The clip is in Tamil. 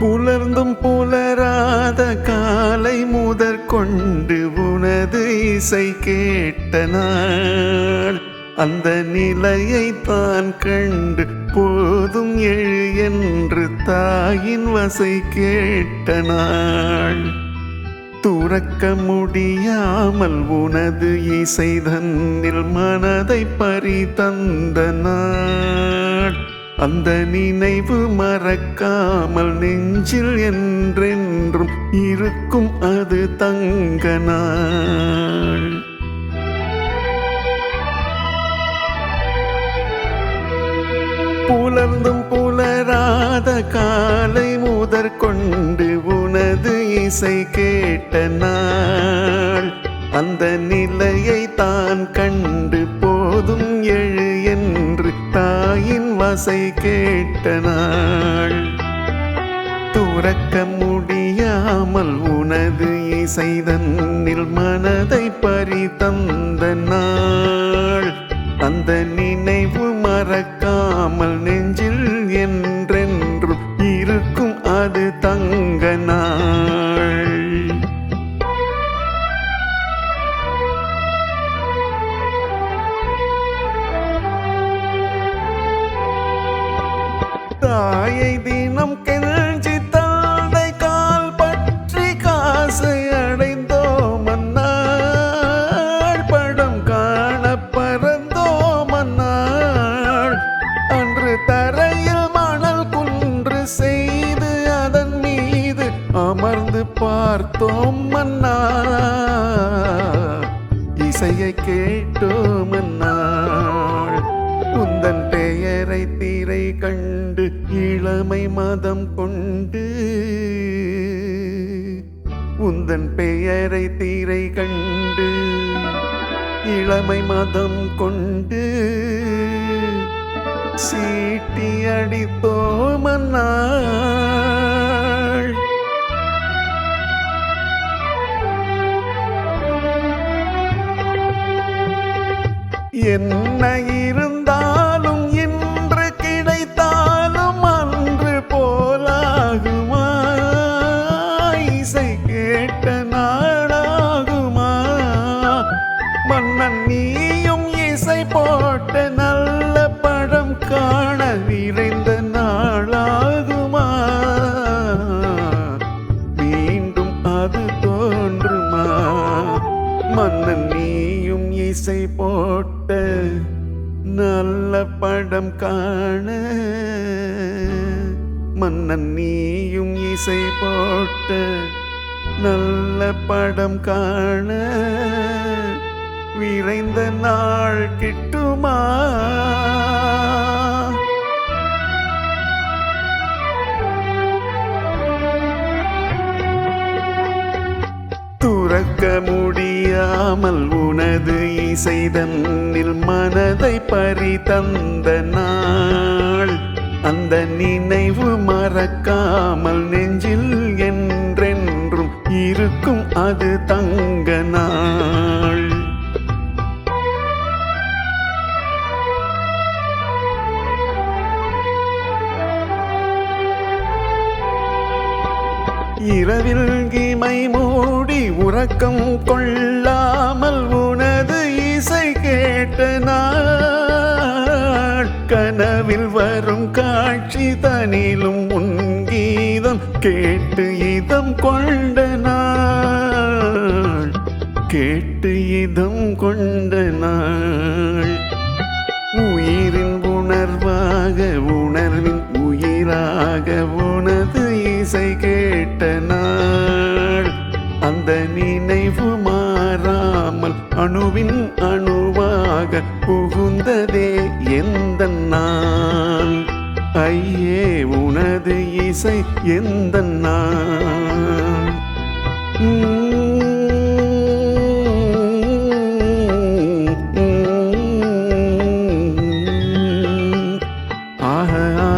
புலர்ந்தும் புலராத காலை முதற் கொண்டு உனது இசை கேட்ட நாள். அந்த நிலையை தான் கண்டு போதும் எழு என்று தாயின் வசை கேட்ட நாள். துறக்க முடியாமல் உனது இசை தன்னில் மனதை பறி தந்த நாள். அந்த நினைவு மறக்காமல் நெஞ்சில் என்றென்றும் இருக்கும் அது தங்க நாள். புலர்ந்தும் புலராத காலை முதற் கொண்டு உனது இசை கேட்ட நாள். அந்த நிலையை தான் கண்டு ஆசை கேட்ட நாள். துறக்க முடியாமல் உனது இசைதன்னில் மனதை பறித்தந்த நாள். அந்த நினைவு மறக்காமல் தாயை தினம் கெஞ்சி தாடை கால் பற்றி காசு அடைந்தோம் அந்நாள் படம் காண பறந்தோம் அந்நாள் அன்று தரையில் மணல் குன்று செய்து அதன் மீது அமர்ந்து பார்த்தோம் மன்னா இசையை கேட்டோம் அந்நாள் உந்தன் பெயரை திரை கண்டு இளமை மதம் கொண்டு. உந்தன் பெயரை திரை கண்டு இளமை மதம் கொண்டு. சீட்டி என்னை நீயும் இசை போட்ட நல்ல படம் காண விரைந்த நாளாகுமா? மீண்டும் அது தோன்றுமா? மன்னன் நீயும் இசை போட்ட நல்ல படம் காண. மன்னன் நீயும் இசை போட்ட நல்ல படம் காண. விரைந்த நாள் கிட்டுமா? துறக்க முடியாமல் உனது இசை தன்னில் மனதை பறி தந்த நாள். அந்த நினைவு மறக்காமல் நெஞ்சில் என்றென்றும் இருக்கும் அது தங்க நாள். இரவில் கிமை மூடி உறக்கம் கொள்ளாமல் உனது இசை கேட்ட நாள். கனவில் வரும் காட்சி தனிலும் உன் கீதம் கேட்டு இதம் கொண்ட நாள். கேட்டு இதம் கொண்ட நாள். உயிரின் உணர்வாக உணர்வின் உயிராக உனது இசை கேட்ட நாள் அந்த நினைவு மாறாமல் அணுவின் அணுவாக புகுந்ததே எந்த நாள்? ஐயே உனது இசை எந்த நாள்? ஆஹா